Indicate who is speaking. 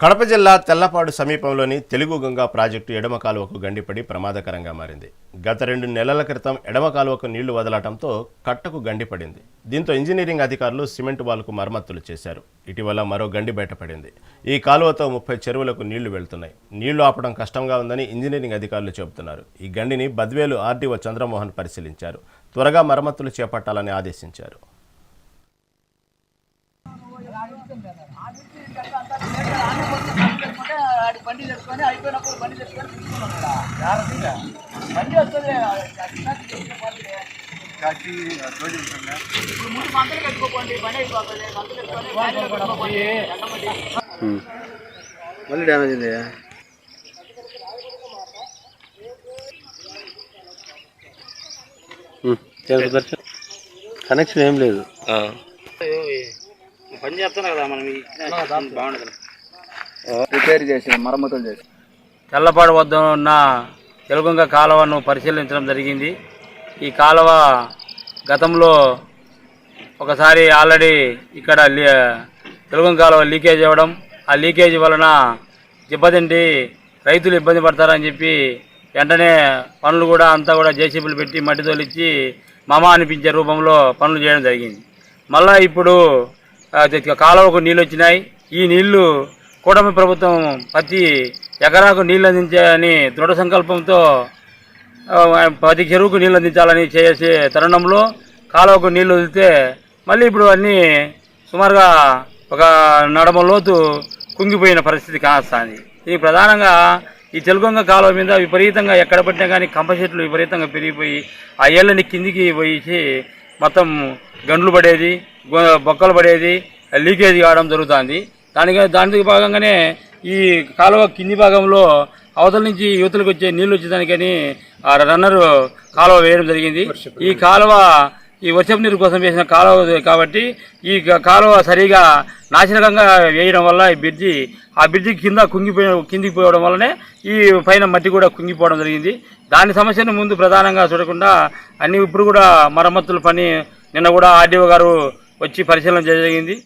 Speaker 1: కడప జిల్లా తెల్లపాడు సమీపంలోని తెలుగు గంగా ప్రాజెక్టు ఎడమ కాలువకు గండిపడి ప్రమాదకరంగా మారింది. గత రెండు నెలల క్రితం ఎడమ కాలువకు నీళ్ళు వదలటంతో కట్టకు గండిపడింది. దీంతో ఇంజనీరింగ్ అధికారులు సిమెంట్ వాల్కు మరమ్మతులు చేశారు. ఇటీవల మరో గండి బయటపడింది. ఈ కాలువతో ముప్పై చెరువులకు నీళ్ళు వెళ్తున్నాయి. నీళ్ళు ఆపడం కష్టంగా ఉందని ఇంజనీరింగ్ అధికారులు చెబుతున్నారు. ఈ గండిని బద్వేలు ఆర్డీఓ చంద్రమోహన్ పరిశీలించారు. త్వరగా మరమ్మతులు చేపట్టాలని ఆదేశించారు.
Speaker 2: ఆడి బండి తెచ్చుకొని అయిపోయినప్పుడు బండి తెచ్చుకొని తీసుకున్నాం బండి వస్తుంది ఇప్పుడు ముందు మందులు కట్టుకోకండి బండి అయిపోతుంది మందులు కట్టుకొని బండి కట్టుకోకండి. ఎండమండి.
Speaker 3: మళ్ళీ డ్యామేజ్ అయింది కనెక్షన్ ఏం లేదు
Speaker 2: పని చేస్తాను కదా మనం బాగుండదు.
Speaker 3: రిపేర్ చేసి మరమ్మతులు చేసి.
Speaker 2: తెల్లపాడు వద్ద ఉన్న తెలుగంగ కాలువను పరిశీలించడం జరిగింది. ఈ కాలువ గతంలో ఒకసారి ఆల్రెడీ ఇక్కడ లీ- తెలుగంగ కాలువ లీకేజ్ అవ్వడం. ఆ లీకేజ్ వలన దెబ్బతింటి రైతులు ఇబ్బంది పడతారని చెప్పి వెంటనే పనులు కూడా అంతా కూడా జేసీబీలు పెట్టి మట్టి తోలిచ్చి మమ అనిపించే రూపంలో పనులు చేయడం జరిగింది. మళ్ళా ఇప్పుడు కాలువకు నీళ్ళు వచ్చినాయి ఈ నీళ్ళు కూటమి ప్రభుత్వం ప్రతి ఎకరాకు నీళ్ళు అందించాలని దృఢ సంకల్పంతో ప్రతి చెరువుకు నీళ్ళు అందించాలని చేసే తరుణంలో కాలువకు నీళ్ళు వదిలితే మళ్ళీ ఇప్పుడు అన్నీ సుమారుగా ఒక నడమ లోతు కుంగిపోయిన పరిస్థితి కానొస్తుంది. ఇది ప్రధానంగా ఈ తెలుగొంగ కాలువ మీద విపరీతంగా ఎక్కడ పట్టినా కానీ కంప చెట్లు విపరీతంగా పెరిగిపోయి ఆ ఏళ్ళని కిందికి పోయి మొత్తం గండ్లు పడేది బొక్కలు పడేది లీకేజ్ కావడం జరుగుతుంది. దానికి దానికి భాగంగానే ఈ కాలువ కింది భాగంలో అవతల నుంచి యువతలకు వచ్చే నీళ్ళు వచ్చేదానికని ఆ రన్నర్ కాలువ వేయడం జరిగింది. ఈ కాలువ ఈ వర్షపు నీరు కోసం వేసిన కాలువ కాబట్టి ఈ కాలువ సరిగా నాశనకంగా వేయడం వల్ల ఈ బ్రిడ్జి ఆ బ్రిడ్జి కింద కుంగిపోయి కిందికి పోవడం వల్లనే ఈ పైన మట్టి కూడా కుంగిపోవడం జరిగింది. దాని సమస్యను ముందు ప్రధానంగా చూడకుండా అన్ని ఇప్పుడు కూడా మరమ్మతుల పని నిన్న కూడా ఆర్డీఓ గారు వచ్చి పరిశీలన జరిగింది.